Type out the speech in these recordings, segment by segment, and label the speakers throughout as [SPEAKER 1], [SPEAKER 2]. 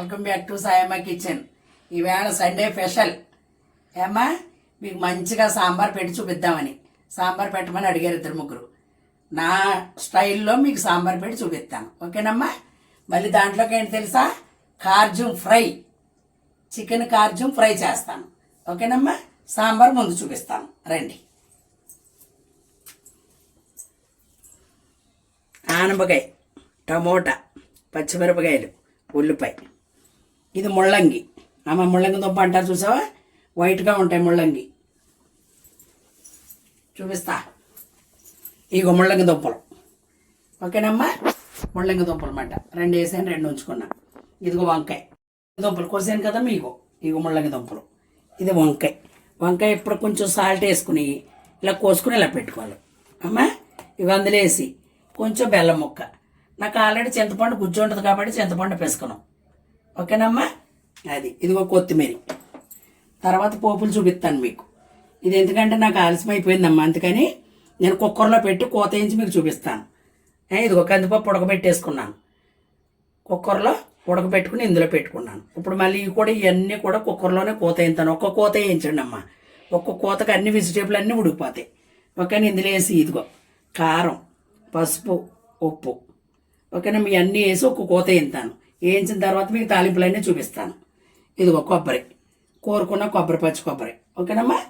[SPEAKER 1] Welcome back to Sayamma kitchen. ఈవేళ Sunday special. ఏమ్మా మీకు మంచిగా సాంబార్ పెట్టి చూపిద్దామని. సాంబార్ పెట్టమని అడిగారు ఇద్దరు ముగ్గురు. నా స్టైల్లో మీకు సాంబార్ పెట్టి చూపిస్తాను. ఓకేనమ్మా? మళ్ళీ దాంట్లోకి ఏంటి తెలుసా? కార్జుం ఫ్రై. చికెన్ కార్జుం ఫ్రై చేస్తాను. ఓకేనమ్మా? సాంబార్ ముందు చూపిస్తాను. రండి. ఆనపకాయ టమోటా పచ్చిమిరపకాయలు ఉల్లిపాయ. ఇది ముళ్ళంగి అమ్మ ముళ్ళంగి దుంప అంటారు చూసావా? వైట్గా ఉంటాయి ముళ్ళంగి చూపిస్తా. ఇగో ముళ్ళంగి దుంపలు. ఓకేనమ్మా? ముళ్ళంగి దుంపలు అన్నమాట రెండు వేసాను రెండు ఉంచుకున్నా. ఇదిగో వంకాయ. దుంపలు కోసాను కదా మీకు? ఇగో ముళ్ళంగి దుంపలు. ఇది వంకాయ. వంకాయ ఇప్పుడు కొంచెం సాల్ట్ వేసుకుని ఇలా కోసుకుని ఇలా పెట్టుకోవాలి. అమ్మా? ఇవి అందులో వేసి కొంచెం బెల్లం ముక్క. నాకు ఆల్రెడీ చింతపండు గుజ్జు ఉంటుంది కాబట్టి చింతపండు పెసుకున్నాం. ఓకేనమ్మా? అది ఇదిగో కొత్తిమీర. తర్వాత పోపులు చూపిస్తాను మీకు. ఇది ఎందుకంటే నాకు ఆలస్యం అయిపోయిందమ్మా అందుకని నేను కుక్కర్లో పెట్టి కోత వేయించి మీకు చూపిస్తాను. ఇదిగో కందిపప్పు ఉడకబెట్టేసుకున్నాను. కుక్కర్లో ఉడకబెట్టుకుని ఇందులో పెట్టుకున్నాను. ఇప్పుడు మళ్ళీ ఇవి కూడా ఇవన్నీ కూడా కుక్కర్లోనే కోత వేయించాను. ఒక్క కోత వేయించండి అమ్మా ఒక్క కోతకు అన్ని వెజిటేబుల్ అన్నీ ఉడికిపోతాయి. ఓకేనా? ఇందులో వేసి ఇదిగో కారం పసుపు ఉప్పు. ఓకేనా? మీ అన్నీ వేసి ఒక్క కోత వేయించాను. వేయించిన తర్వాత మీకు తాలింపులన్నీ చూపిస్తాను. ఇదిగో కొబ్బరి. కోరుకున్న కొబ్బరి పచ్చి కొబ్బరి. ఓకేనమ్మా?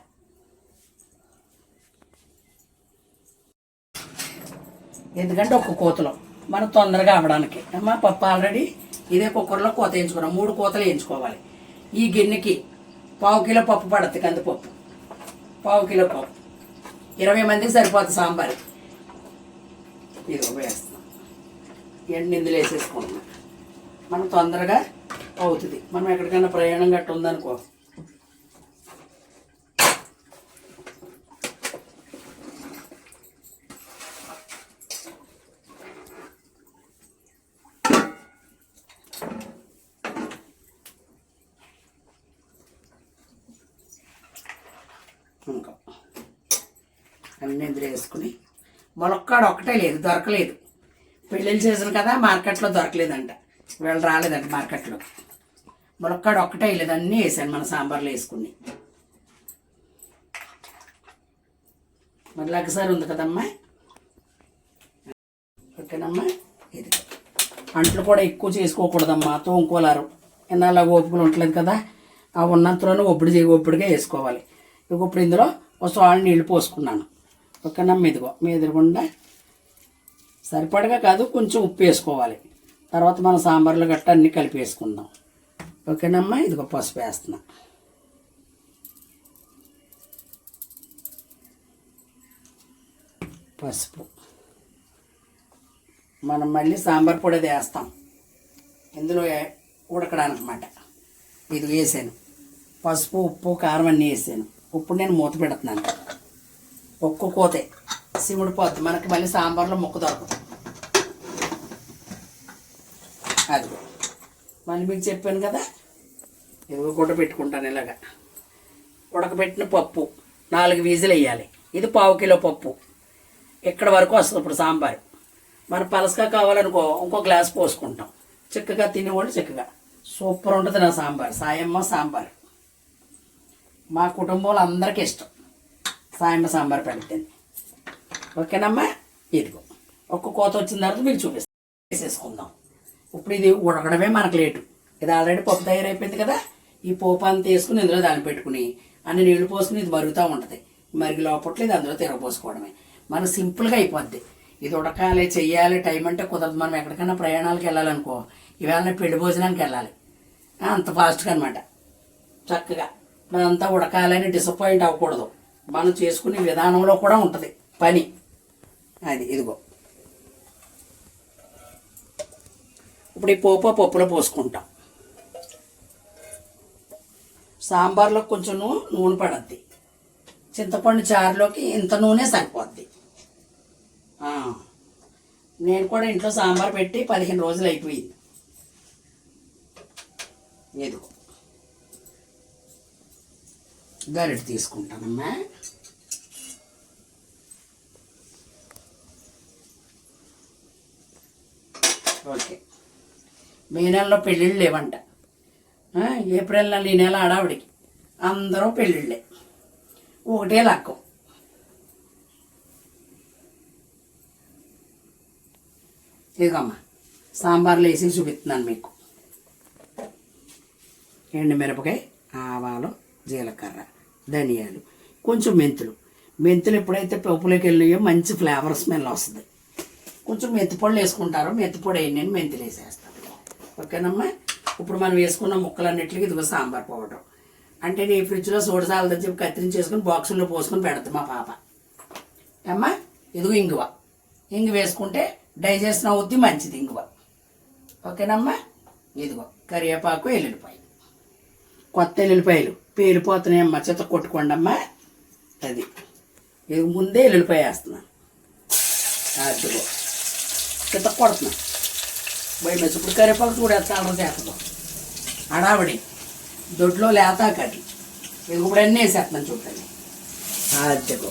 [SPEAKER 1] ఎందుకంటే ఒక కోతలో. మనం తొందరగా అవ్వడానికి. అమ్మా పప్పు ఆల్రెడీ ఇదే కుక్కర్లో కోత వేయించుకున్నాం. మూడు కోతలు వేయించుకోవాలి. ఈ గిన్నెకి పావు కిలో పప్పు పడుతుంది కందిపప్పు. పావు కిలో పప్పు. ఇరవై మందికి సరిపోతుంది సాంబార్. ఇది వేస్తున్నాం. ఎండు ఇందులో వేసేసుకుంటున్నాం మనం తొందరగా అవుతుంది. మనం ఎక్కడికైనా ప్రయాణం గట్ట ఉందనుకో. ఇంకా అన్నీ ఇందులో వేసుకుని ములక్కాడ ఒక్కటే లేదు దొరకలేదు. పెళ్ళిళ్ళు సీజన్ కదా మార్కెట్లో దొరకలేదంట. వీళ్ళు రాలేదండి మార్కెట్లో. ములక్కాడ ఒక్కటే లేదు అన్నీ వేసాను మన సాంబార్లో వేసుకుని. మళ్ళీ ఒకసారి ఉంది కదమ్మా? ఓకేనమ్మా? ఇది. అంట్లు కూడా ఎక్కువ చేసుకోకూడదమ్మా తోముకోలారు. ఎన్నాళ్ళ ఓపికలు ఉండలేదు కదా. ఆ ఉన్నంతలోనే ఒప్పుడు చే ఒప్పుడుగా వేసుకోవాలి. ఇక ఇప్పుడు ఇందులో ఒక సాల్ నీళ్ళు పోసుకున్నాను. ఓకేనమ్మా ఇదిగో. మీ ఎదురుగుండా సరిపడగా కాదు కొంచెం ఉప్పు వేసుకోవాలి. తర్వాత మనం సాంబార్లో గట్ట అన్నీ కలిపి వేసుకుందాం ఓకేనమ్మా? ఇదిగో పసుపు వేస్తున్నా. పసుపు. మనం మళ్ళీ సాంబార్ పొడి అది వేస్తాం. ఇందులో ఉడకడానికి ఉడకడానికన్నమాట ఇది వేసాను. పసుపు ఉప్పు కారం అన్నీ వేసాను. ఇప్పుడు నేను మూత పెడుతున్నాను. ఒక్క కోతే. సిముడు పోద్ది మనకి మళ్ళీ సాంబార్లో ముక్క దొరకదు. అది మళ్ళీ మీకు చెప్పాను కదా? ఇదిగో గుడ్డ పెట్టుకుంటాను ఇలాగా. ఉడకబెట్టిన పప్పు నాలుగు వీజులు వేయాలి. ఇది పావు కిలో పప్పు. ఇక్కడ వరకు వస్తుంది ఇప్పుడు సాంబారు? మన పలసగా కావాలనుకో ఇంకో గ్లాస్ పోసుకుంటాం. చిక్కగా తినేవాళ్ళు చిక్కగా. సూపర్ ఉంటుంది నా సాంబార్. సాయమ్మ సాంబార్. మా కుటుంబంలో అందరికీ ఇష్టం. సాయమ్మ సాంబార్ పెడితే ఓకేనమ్మా? ఇదిగో. ఒక్క కోత వచ్చిన తర్వాత మీకు చూపిస్తాం. వేసేసుకుందాం. ఇప్పుడు ఇది ఉడకడమే మనకు లేటు. ఇది ఆల్రెడీ పప్పు తయారైపోయింది కదా ఈ పోపు అంతా వేసుకుని ఇందులో దాన్ని పెట్టుకుని అన్ని నీళ్ళు పోసుకుని ఇది మరుగుతూ ఉంటుంది. మరిగి లోపట్లో ఇది అందులో తిరగపోసుకోవడమే మనం సింపుల్గా అయిపోద్ది. ఇది ఉడకాలి చెయ్యాలి టైం అంటే కుదరదు. మనం ఎక్కడికైనా ప్రయాణాలకు వెళ్ళాలనుకో ఇవాళ పెళ్ళి భోజనానికి వెళ్ళాలి. అంత ఫాస్ట్గా అనమాట చక్కగా. మనంతా ఉడకాలని డిసప్పాయింట్ అవ్వకూడదు. మనం చేసుకునే విధానంలో కూడా ఉంటుంది. పని. అది ఇదిగో. ఇప్పుడు ఈ పోపు పప్పులో పోసుకుంటాం. సాంబార్లో కొంచెం నూనె పడద్ది. చింతపండు చారులోకి ఇంత నూనె సరిపోద్ది. నేను కూడా ఇంట్లో సాంబార్ పెట్టి పదిహేను రోజులు అయిపోయింది. ఏదో గరిటె తీసుకుంటానమ్మా. ఓకే. మే నెలలో పెళ్ళిళ్ళు లేవంట. ఏప్రిల్ నెల ఈ నెల ఆడావిడికి. అందరూ పెళ్ళిళ్ళే. ఒకటే లక్కం. ఇదిగమ్మా సాంబార్లో వేసి చూపిస్తున్నాను మీకు. ఎండు మిరపకాయ ఆవాలు జీలకర్ర ధనియాలు కొంచెం మెంతులు. మెంతులు ఎప్పుడైతే పప్పులోకి వెళ్ళినాయో మంచి ఫ్లేవర్ స్మెల్ వస్తుంది. కొంచెం మెంతి వేసుకుంటారు. మెంతిపొడి వేయండి నేను మెంతులు వేసేస్తాను. ఓకేనమ్మా? ఇప్పుడు మనం వేసుకున్న ముక్కలన్నిటికి ఇదిగో సాంబార్ పౌడర్. అంటే నీ ఫ్రిడ్జ్లో సోడసాలని చెప్పి కత్తిరించేసుకుని బాక్సుల్లో పోసుకొని పెడతాం మా పాప. అమ్మా ఇదిగో ఇంగువ. ఇంగు వేసుకుంటే డైజెషన్ అవుద్ది మంచిది ఇంగువ. ఓకేనమ్మా? ఇదిగో కరివేపాకు ఎల్లుల్లిపాయ కొత్త ఎల్లుల్లిపాయలు. పేలిపోతున్నాయి అమ్మ చెత్త కొట్టుకోండి అమ్మా అది. ఇది ముందే ఎల్లుల్లిపాయ వేస్తున్నాను అదిగో చెత్త కొడుతున్నా బయట ఇప్పుడు కరివేపాకు చూడేస్తా కలర్ చేస్తాం అడావిడి దొడ్లో లేతా కట్టి ఇది కూడా అన్నీ వేసేస్తున్నాను చూడండి. అదిగో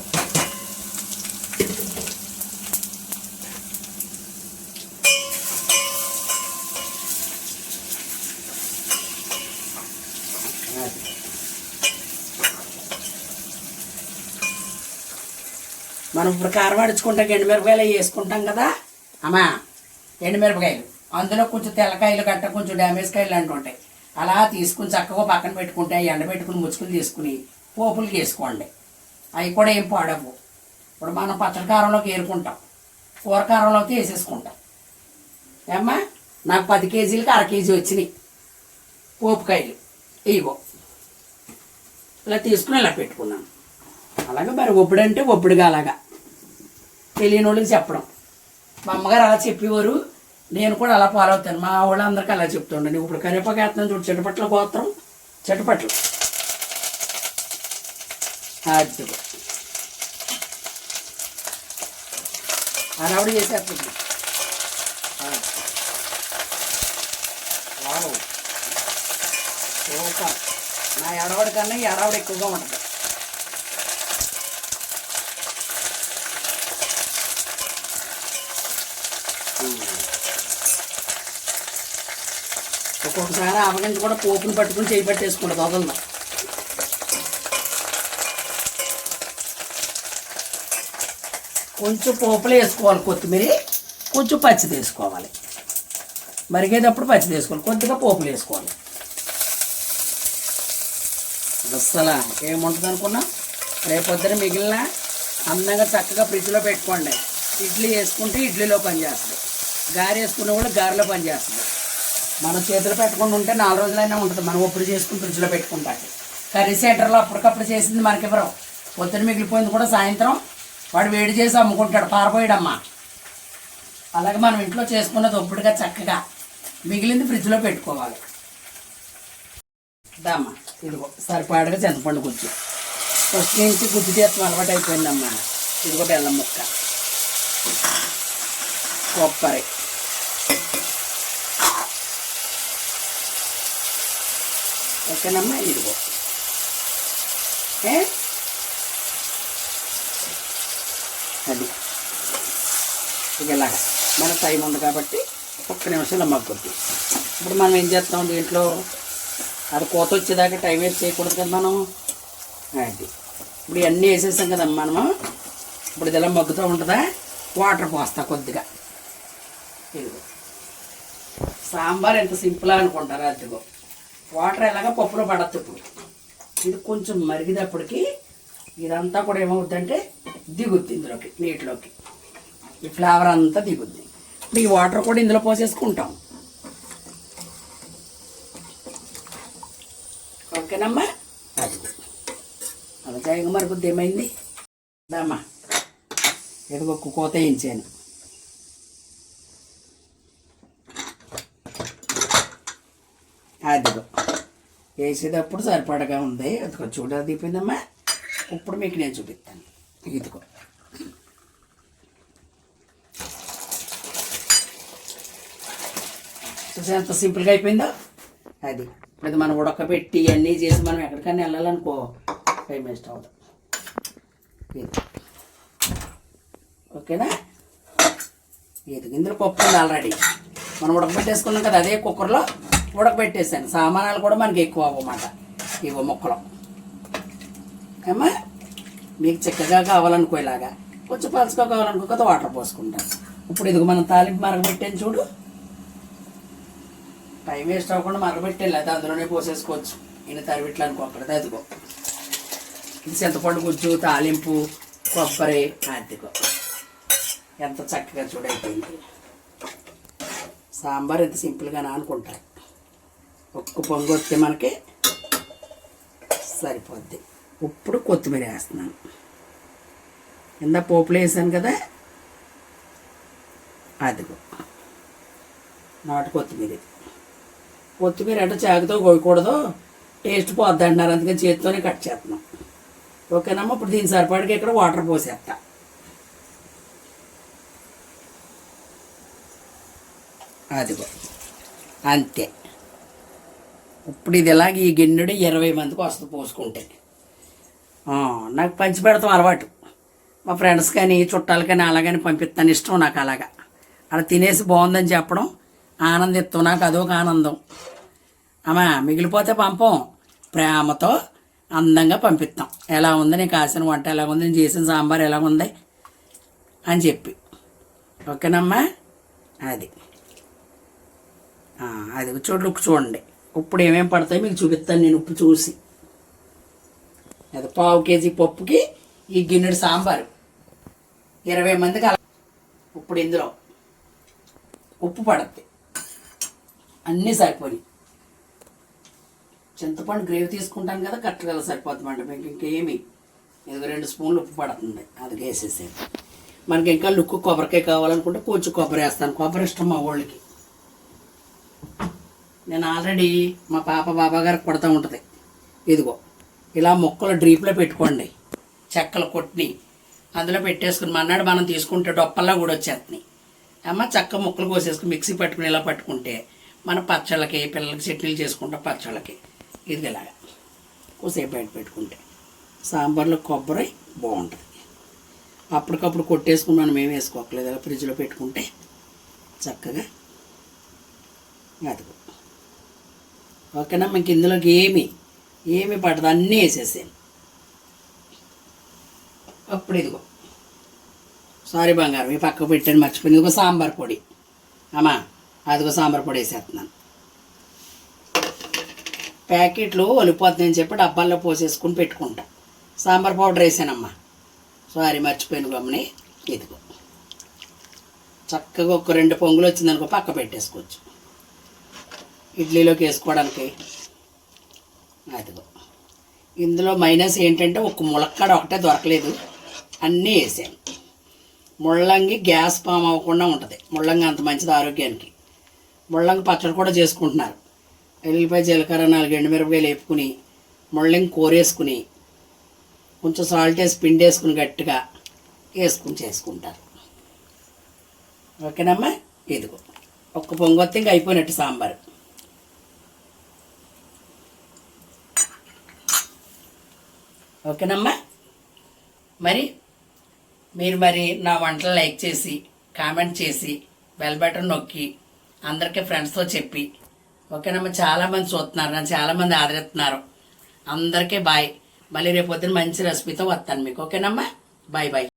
[SPEAKER 1] మనం ఇప్పుడు కారం అడుచుకుంటాం ఎండుమిరపకాయలు వేసుకుంటాం కదా? అమ్మా ఎండుమిరపకాయలు. అందులో కొంచెం తెల్లకాయలు గట్ట కొంచెం డ్యామేజ్ కాయలు లాంటివి ఉంటాయి. అలా తీసుకుని చక్కగా పక్కన పెట్టుకుంటే ఎండ ఎండబెట్టుకుని ముచ్చుకుని తీసుకుని పోపులు వేసుకోండి. అవి కూడా ఏం పాడవు ఇప్పుడు మనం పచ్చడి కారంలోకి ఏరుకుంటాం. కూర కారంలోకి వేసేసుకుంటాం. ఏమ్మా? నాకు పది కేజీలకి అర కేజీ వచ్చినాయి పోపుకాయలు ఇవో ఇలా తీసుకుని ఇలా పెట్టుకున్నాను. అలాగే మరి ఒప్పుడంటే ఒప్పుడుగా అలాగా. తెలియని వాళ్ళకి చెప్పడం. మా అమ్మగారు అలా చెప్పేవారు. నేను కూడా అలా ఫాలో అవుతాను. మా వాళ్ళందరికీ అలా చెప్తుండే నువ్వు ఇప్పుడు కరివేపాకు వేస్తున్నాను చూడు చెట్టుపట్ల గోత్రం చెట్టుపట్లు. అది ఆరావిడ చేసేస్తుంది. సూపర్. నా ఎడవడి కన్నా ఈ ఎడవడి ఎక్కువగా ఉంటుంది. ఒక్కొక్కసారి ఆవగించి కూడా పోపును పట్టుకుని చేయి పట్టేసుకుంటుంది వదలదు కొంచెం పోపులు వేసుకోవాలి కొత్తిమీర కొంచెం పచ్చిది వేసుకోవాలి. మరిగేటప్పుడు పచ్చిది వేసుకోవాలి కొద్దిగా పోపులు వేసుకోవాలి. అస్సలు ఏముంటుంది అనుకున్నా? రేపొద్దున మిగిలిన అందంగా చక్కగా ఫ్రిడ్జ్లో పెట్టుకోండి. ఇడ్లీ వేసుకుంటే ఇడ్లీలో పనిచేస్తుంది గారె వేసుకున్న కూడా గారెలో పనిచేస్తుంది మనం చేతులు పెట్టుకుని ఉంటే నాలుగు రోజులైనా ఉంటుంది. మనం ఒప్పుడు చేసుకుని ఫ్రిడ్జ్లో పెట్టుకుంటాం. కర్రీ సెంటర్లో అప్పటికప్పుడు చేసింది మనకి ఇవ్వరు పొద్దున మిగిలిపోయింది కూడా సాయంత్రం. వాడు వేడి చేసి అమ్ముకుంటాడు. పారపోయాడమ్మా అలాగే మనం ఇంట్లో చేసుకున్నది ఒప్పుడుగా చక్కగా మిగిలింది ఫ్రిడ్జ్లో పెట్టుకోవాలి. దమ్మా ఇదిగో సరిపాడుగా చింతపండు గుజ్జు. ఫస్ట్ నుంచి గుజ్జు చేస్తాం అలవాటు అయిపోయిందమ్మా ఇదిగో బెల్లం ముక్క. కొబ్బరి. ఓకేనమ్మా ఇదిగో. ఏ? అది. ఇక ఇలాగ మన టైం ఉంది కాబట్టి ఒక్క నిమిషంలో మగ్గుద్ది ఇప్పుడు మనం ఏం చేస్తాం దీంట్లో? అది కోత వచ్చేదాకా టైం వేస్ట్ చేయకూడదు కదా మనం. అది. ఇప్పుడు ఇవన్నీ వేసేసాం కదమ్మా మనము ఇప్పుడు ఇది ఇలా మగ్గుతూ ఉంటుందా? వాటర్ పోస్తా కొద్దిగా. ఇదిగో. సాంబార్ ఎంత సింపుల్ అనుకుంటారా అదిగో. వాటర్ ఎలాగ పప్పులో పడద్దు. ఇప్పుడు ఇది కొంచెం మరిగేటప్పటికి ఇదంతా కూడా ఏమవుద్దంటే దిగుద్ది ఇందులోకి నీటిలోకి. ఈ ఫ్లేవర్ అంతా దిగుద్ది. ఈ వాటర్ కూడా ఇందులో పోసేసుకుంటాం. ఓకేనమ్మా? అది అలా చేయగా మరుగుద్ది ఏమైంది? దమ్మా ఏదో ఒక కోత వేయించాను అదిగో వేసేటప్పుడు సరిపడగా ఉంది. అదిగో చూడ దిపోయిందమ్మా ఇప్పుడు మీకు నేను చూపిస్తాను. ఇదిగో. చూసా ఎంత సింపుల్గా అయిపోయిందో? అది. ఇప్పుడు మనం ఉడకబెట్టి అన్నీ చేసి మనం ఎక్కడికైనా వెళ్ళాలనుకో టైం వేస్ట్ అవుతుంది ఓకేనా? ఇది. ఇందులో పప్పు ఉంది ఆల్రెడీ. మనం ఉడకబెట్టేసుకున్నాం కదా అదే కుక్కర్లో. ఉడకబెట్టేసాను సామానాలు కూడా మనకి ఎక్కువ అవ్వమాట. ఇగో ముక్కలు. ఏమ్మా? మీకు చిక్కగా కావాలనుకో ఇలాగా కొంచెం పలుచుకో కావాలనుకో కదా వాటర్ పోసుకుంటాను ఇప్పుడు ఇదిగో మనం తాలింపు మరగబెట్టాను చూడు. టైం వేస్ట్ అవ్వకుండా మరగబెట్టాను. లేదా అందులోనే పోసేసుకోవచ్చు. ఈయన తరిబిట్లు అనుకోకూడదు అదిగో. ఇది చింతపండు గుజ్జు తాలింపు కొబ్బరి అదిగో. ఎంత చక్కగా చూడైపోయింది. సాంబార్ ఎంత సింపుల్గానా అనుకుంటారు ఒక్క పొంగు వస్తే మనకి సరిపోద్ది. ఇప్పుడు కొత్తిమీర వేస్తున్నాను. కింద పోపులు వేసాను కదా అదిగో. నాటు కొత్తిమీర ఇది. కొత్తిమీర అంటే చాకుతో కోయకూడదు. టేస్ట్ పోద్ది అంటున్నారు. అందుకని చేతితోనే కట్ చేస్తున్నాం. ఓకేనమ్మా ఇప్పుడు దీని సరిపడికి ఇక్కడ వాటర్ పోసేస్తా. అదిగో. అంతే. ఇప్పుడు ఇది ఇలాగ ఈ గిన్నెడు ఇరవై మందికి వస్తుంది పోసుకుంటే. నాకు పంచి పెడతాం అలవాటు. మా ఫ్రెండ్స్ కానీ చుట్టాలు కానీ అలాగని పంపిస్తాను. ఇష్టం నాకు అలాగా. అలా తినేసి బాగుందని చెప్పడం ఆనందిస్తాం నాకు అదొక ఆనందం. అమ్మా మిగిలిపోతే పంపం. ప్రేమతో అందంగా పంపిస్తాం. ఎలా ఉంది నేను కాసిన వంట ఎలా ఉంది నేను చేసిన సాంబార్ ఎలా ఉంది అని చెప్పి. ఓకేనమ్మా? అది. అది. చూడు చూడండి. ఇప్పుడు ఏమేమి పడతాయి మీకు చూపిస్తాను నేను ఉప్పు చూసి. అది పావు కేజీ పప్పుకి ఈ గిన్నెడు సాంబారు. ఇరవై మందికి అలా ఇప్పుడు ఇందులో ఉప్పు పడద్ది. అన్నీ సరిపోయి చింతపండు గ్రేవీ తీసుకుంటాను కదా కరెక్ట్గా సరిపోతుందండి. మీకు ఇంకేమి. ఇది రెండు స్పూన్లు ఉప్పు పడుతుంది. అది వేసేసేది మనకి ఇంకా లుక్కు కొబ్బరికాయ కావాలనుకుంటే కొంచెం కొబ్బరి వేస్తాను. కొబ్బరి ఇష్టం మా వాళ్ళకి. నేను ఆల్రెడీ మా పాప బాబా గారికి కొడతా ఉంటుంది. ఇదిగో ఇలా మొక్కలు డ్రీప్లో పెట్టుకోండి. చెక్కలు కొట్టిని అందులో పెట్టేసుకుని మన్నాడు మనం తీసుకుంటే డొప్పల్లా కూడా వచ్చేస్తున్నాయి. అమ్మ చక్క ముక్కలు కోసేసుకుని మిక్సీ పట్టుకుని ఇలా పట్టుకుంటే మన పచ్చళ్ళకి పిల్లలకి చట్నీలు చేసుకుంటాం పచ్చళ్ళకి. ఇది ఇలాగా కొద్దిసేపు బయట పెట్టుకుంటే సాంబార్లో కొబ్బరి బాగుంటుంది. అప్పటికప్పుడు కొట్టేసుకుని మనం ఏం వేసుకోకలేదు. ఇలా ఫ్రిడ్జ్లో పెట్టుకుంటే చక్కగా అదిగో. ఓకేనా? మీకు ఇందులోకి ఏమి? ఏమి పడదు. అన్నీ వేసేసాను అప్పుడు ఇదిగో. సారీ బంగారం ఈ పక్క పెట్టాను మర్చిపోయింది ఇదిగో సాంబార్ పొడి. అమ్మా అదిగో సాంబార్ పొడి వేసేస్తున్నాను. ప్యాకెట్లు ఒలిపోతుందని చెప్పి డబ్బాల్లో పోసేసుకుని పెట్టుకుంటా. సాంబార్ పౌడర్ వేసానమ్మా. సారీ మర్చిపోయిన గమ్మని. ఇదిగో. చక్కగా ఒక రెండు పొంగులు వచ్చిందనుకో పక్క పెట్టేసుకోవచ్చు. ఇడ్లీలోకి వేసుకోవడానికి. అదిగో. ఇందులో మైనస్ ఏంటంటే ఒక ములక్కాడ ఒకటే దొరకలేదు. అన్నీ వేసాను ముళ్ళంగి గ్యాస్ ఫామ్ అవ్వకుండా ఉంటుంది. ముళ్ళంగి అంత మంచిది ఆరోగ్యానికి. ముళ్ళంగి పచ్చడి కూడా చేసుకుంటున్నారు. ఎల్లిపాయ జీలకర్ర నాలుగు ఎండుమిరపకాయలు వేపుకుని ముళ్ళంగి కూరేసుకుని కొంచెం సాల్ట్ వేసి పిండి వేసుకుని గట్టిగా వేసుకుని చేసుకుంటారు. ఓకేనమ్మా? ఇదిగో. ఒక్క పొంగొత్తి ఇంకా అయిపోయినట్టు సాంబారు. ఓకేనమ్మా? మరి మీరు మరి నా వంటలు లైక్ చేసి కామెంట్ చేసి బెల్ బటన్ నొక్కి అందరికీ ఫ్రెండ్స్తో చెప్పి. ఓకేనమ్మా చాలామంది చూస్తున్నారు నన్ను చాలామంది ఆదరిస్తున్నారు. అందరికీ బాయ్. మళ్ళీ రేపు పొద్దున మంచి రెసిపీతో వస్తాను మీకు. ఓకేనమ్మా? Bye bye.